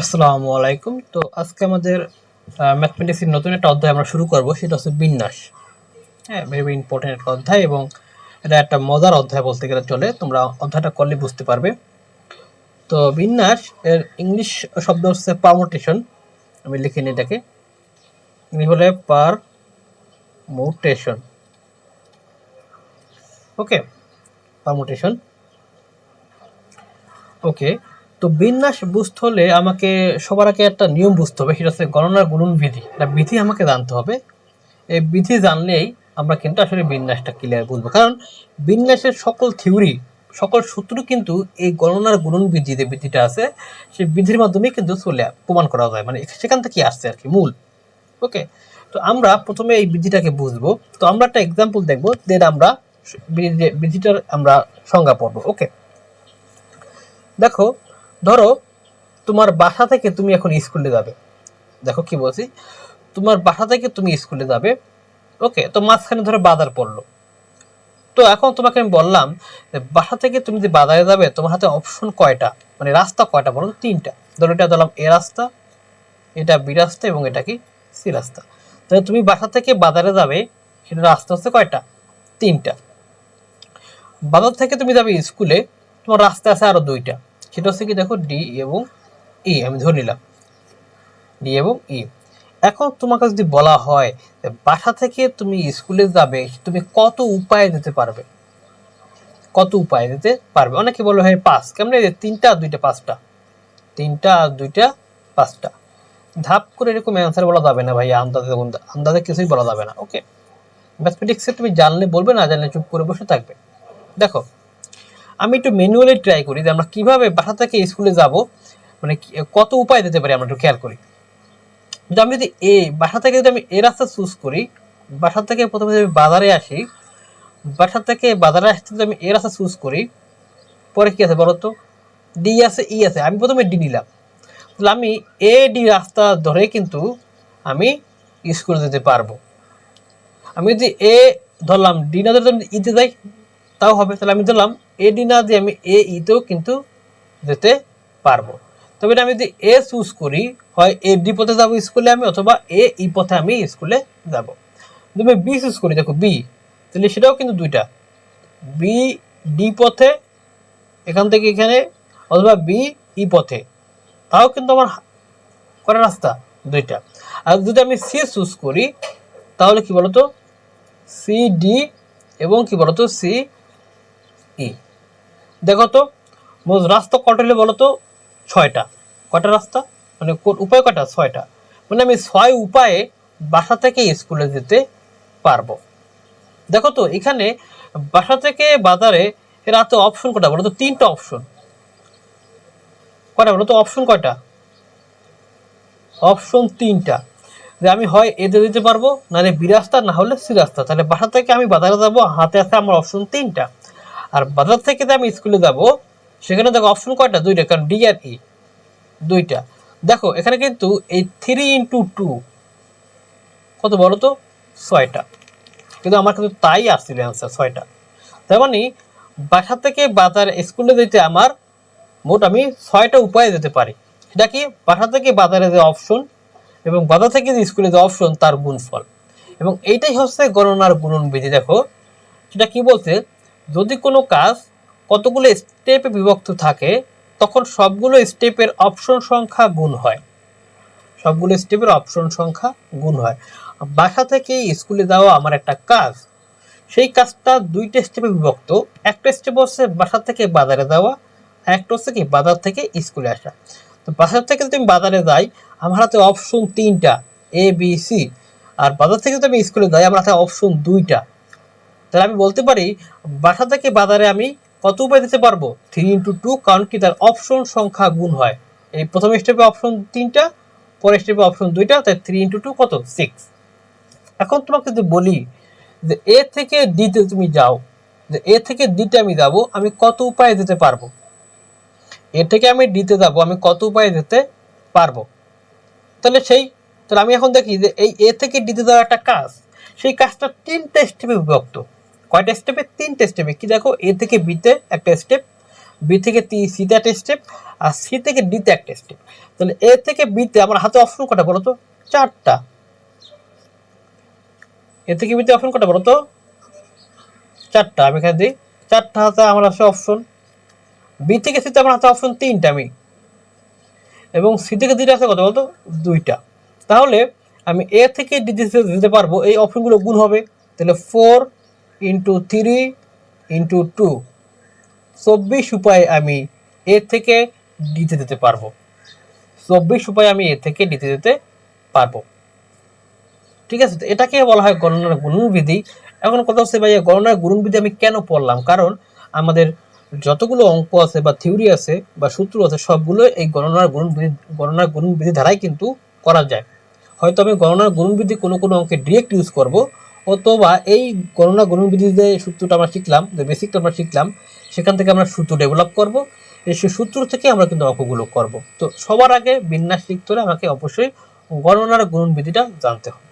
আসসালামু আলাইকুম। তো আজকে আমাদের ম্যাথমেটিক্সের নতুন একটা অধ্যায় আমরা শুরু করব, সেটা হচ্ছে বিন্যাস। হ্যাঁ ভেরি ইম্পর্টেন্ট একটা অধ্যায় এবং এটা একটা মজার অধ্যায় বলতে গেলে চলে, তোমরা অধ্যায়টা করলে বুঝতে পারবে। তো বিন্যাস এর ইংলিশ শব্দ হচ্ছে পারমোটেশন আমি লিখে নিই এটাকে। ইংলিশ বলে পার মোটেশন ওকে পারমোটেশন ওকে তো বিন্যাস বুঝতে হলে আমাকে সবার আগে একটা নিয়ম বুঝতে হবে, সেটা হচ্ছে গণনার গুণন বিধি। একটা বিধি আমাকে জানতে হবে। এই বিধি জানলেই আমরা কিন্তু আসলে বিন্যাসটা ক্লিয়ার বুঝব। কারণ বিন্যাসের সকল থিওরি সকল সূত্র কিন্তু এই গণনার গুণন বিধি যে বিধিটা আছে, সেই বিধির মাধ্যমে কিন্তু চলে প্রমাণ করা যায়। মানে সেখান থেকে আসছে আর কি মূল। ওকে তো আমরা প্রথমে এই বিধিটাকে বুঝব। তো আমরা একটা এক্সাম্পল দেখব দেন আমরা বিধিটার আমরা সংজ্ঞা পড়ব। ওকে দেখো ধরো, তোমার বাসা থেকে তুমি এখন স্কুলে যাবে। দেখো কি বলছি, তোমার বাসা থেকে তুমি স্কুলে যাবে ওকে তো মাঝখানে ধরো বাজার পড়ল। তো এখন তোমাকে আমি বললাম বাসা থেকে তুমি যে বাজারে যাবে, তোমার হাতে অপশন কয়টা? মানে রাস্তা কয়টা? বলো তিনটা। ধরো এটা ধরলাম এ রাস্তা, এটা বি রাস্তা এবং এটা কি সি রাস্তা। তাহলে তুমি বাসা থেকে বাজারে যাবে, সেটা রাস্তা হচ্ছে কয়টা? তিনটা। বাজার থেকে তুমি যাবে স্কুলে তোমার রাস্তা আছে আরও দুইটা। সেটা হচ্ছে কি, দেখো ডি এবং ই আমি ধরে নিলাম। ডি এবং ই এখন তোমাকে যদি বলা হয় বাসা থেকে তুমি স্কুলে যাবে, তুমি কত উপায়ে যেতে পারবে? কত উপায়ে যেতে পারবে? অনেকে বলে হয় পাঁচ। কেমন? তিনটা, দুইটা, পাঁচটা। তিনটা আর দুইটা, পাঁচটা। ধাপ করে এরকম অ্যান্সার বলা যাবে না, ভাই, আন্দাজে আন্দাজে কিছুই বলা যাবে না ওকে ম্যাথমেটিক্সে তুমি জানলে বলবে, না জানলে চুপ করে বসে থাকবে। দেখো আমি একটু ম্যানুয়ালি ট্রাই করি যে আমরা কীভাবে বাসা থেকে স্কুলে যাব মানে কত উপায় দিতে পারি আমরা একটু খেয়াল করি। যদি আমি যদি এ বাসা থেকে যদি আমি এ রাস্তা চুজ করি, বাসা থেকে প্রথমে যদি বাজারে আসি, বাসা থেকে বাজারে আসতে যদি আমি এ রাস্তা চুজ করি, পরে কি আছে বলো তো ডি আছে ই আছে, আমি প্রথমে ডি নিলাম। তাহলে আমি এ ডি রাস্তা ধরে কিন্তু আমি স্কুলে যেতে পারব। আমি যদি এ ধরলাম ডি না ধরে ইতে যাই তাও হবে। তাহলে আমি ধরলাম ডি না দিয়ে আমি এ ইতেও কিন্তু যেতে পারব। তবে আমি যদি এ চুজ করি, হয় এ ডি পথে যাব স্কুলে আমি অথবা এ ই পথে আমি স্কুলে যাব। যদি আমি বি চুজ করি, দেখো বি তাহলে সেটাও কিন্তু দুইটা। বি ডি পথে, এখান থেকে এখানে, অথবা বি ই পথে। তাও কিন্তু আমার করা রাস্তা দুইটা। আর যদি আমি সি চুজ করি, তাহলে কি বলতো? সি ডি এবং কি বলতো? সি ই দেখো তো রাস্তা কটা হলে বলো তো? ছয়টা। কটা রাস্তা? মানে উপায় কটা? ছয়টা। মানে আমি ছয় উপায়ে বাসা থেকে স্কুলে যেতে পারব। দেখো তো, এখানে বাসা থেকে বাজারে এর হাতে অপশন কটা? বলো তো, তিনটা অপশন কটা? বলো তো অপশন কয়টা? অপশন তিনটা। যে আমি হয় এতে দিতে পারব, নাহলে বি রাস্তা, না হলে সি রাস্তা। তাহলে বাসা থেকে আমি বাজারে যাব, হাতে আছে আমার অপশন তিনটা। আর বাজার থেকে যে আমি স্কুলে যাব, সেখানে দেখো অপশন কয়টা? দুইটা, কারণ ডি আর ই দুইটা। দেখো, এখানে কিন্তু এই থ্রি ইন্টু টু কত বলো তো? ছয়টা। কিন্তু আমার কিন্তু তাই আসছিল অ্যান্সার ছয়টা। তার মানে বাসা থেকে বাজার স্কুলে যেতে আমার মোট আমি ছয়টা উপায়ে যেতে পারি। সেটা কি? বাসা থেকে বাজারে যে অপশন এবং বাজার থেকে যে স্কুলে যে অপশন তার গুণফল। এবং এইটাই হচ্ছে গণনার গুণন বিধি দেখো, সেটা কি বলছে? যদি কোনো কাজ কতগুলো স্টেপে বিভক্ত থাকে, তখন সবগুলো স্টেপের অপশন সংখ্যা গুণ হয়। সবগুলো স্টেপের অপশন সংখ্যা গুণ হয়। বাসা থেকে স্কুলে যাওয়া আমার একটা কাজ। সেই কাজটা দুইটা স্টেপে বিভক্ত। একটা স্টেপ হচ্ছে বাসা থেকে বাজারে যাওয়া একটা হচ্ছে কি বাজার থেকে স্কুলে আসা। তো বাসার থেকে যদি আমি বাজারে যাই, আমার হাতে অপশন তিনটা এ বি সি আর বাজার থেকে যদি আমি স্কুলে যাই, আমার হাতে অপশন দুইটা। তাহলে আমি বলতে পারি, বাসা থেকে বাজারে আমি কত উপায় দিতে পারব? থ্রি ইন্টু টু কারণ কি? তার অপশন সংখ্যা গুণ হয়। এই প্রথম স্টেপে অপশন তিনটা, পরের স্টেপে অপশন দুইটা তাই থ্রি ইন্টু টু কত? সিক্স এখন তোমাকে যদি বলি যে এ থেকে ডিতে তুমি যাও, যে এ থেকে ডিতে আমি যাব, আমি কত উপায়ে যেতে পারব? এ থেকে আমি ডিতে যাব, আমি কত উপায়ে যেতে পারব? তাহলে সেই, তাহলে আমি এখন দেখি যে এই এ থেকে ডিতে যাওয়ার একটা কাজ, সেই কাজটা তিনটা স্টেপে বিভক্ত। কয়টা স্টেপে তিনটে স্টেপে কি দেখো, এ থেকে বিতে একটা স্টেপ বি থেকে তি সিতে একটা স্টেপ আর সি থেকে ডিতে একটা স্টেপ তাহলে এ থেকে বিতে আমার হাতে অপশন কটা বলো তো? চারটা। এ থেকে বিতে অপশন কটা বলো তো? চারটা। আমি এখানে দিই, চারটা হাতে আমার আছে অপশন বি থেকে সিতে আমার হাতে অপশন তিনটা আমি। এবং সি থেকে ডিতে আছে কত বলতো দুইটা। তাহলে আমি এ থেকে ডিতে দিতে পারব, এই অপশনগুলো গুণ হবে। তাহলে four into three into two চব্বিশ উপায়ে আমি এ থেকে ডিতে দিতে পারব। চব্বিশ উপায়ে আমি এ থেকে ডিতে দিতে পারব। ঠিক আছে এটাকে বলা হয় গণনার গুণনবিধি। এখন কথা হচ্ছে ভাইয়া, গণনার গুণনবিধি আমি কেন পড়লাম? কারণ আমাদের যতগুলো অঙ্ক আছে বা থিওরি আছে বা সূত্র আছে, সবগুলো এই গণনার গুণনবিধি গণনার গুণনবিধি দ্বারাই কিন্তু করা যায়। হয়তো আমি গণনার গুণনবিধি কোনো কোনো অঙ্কে ডিরেক্ট ইউজ করব অথবা এই গণনা গুণনবিধি যে সূত্রটা আমরা শিখলাম, যে বেসিকটা আমরা শিখলাম, সেখান থেকে আমরা সূত্র ডেভেলপ করব। এই সূত্র থেকে আমরা কিন্তু অঙ্কগুলো করব। তো সবার আগে বিন্যাস শিখতে হলে আমাকে অবশ্যই গণনার গুণবিধিটা জানতে হবে।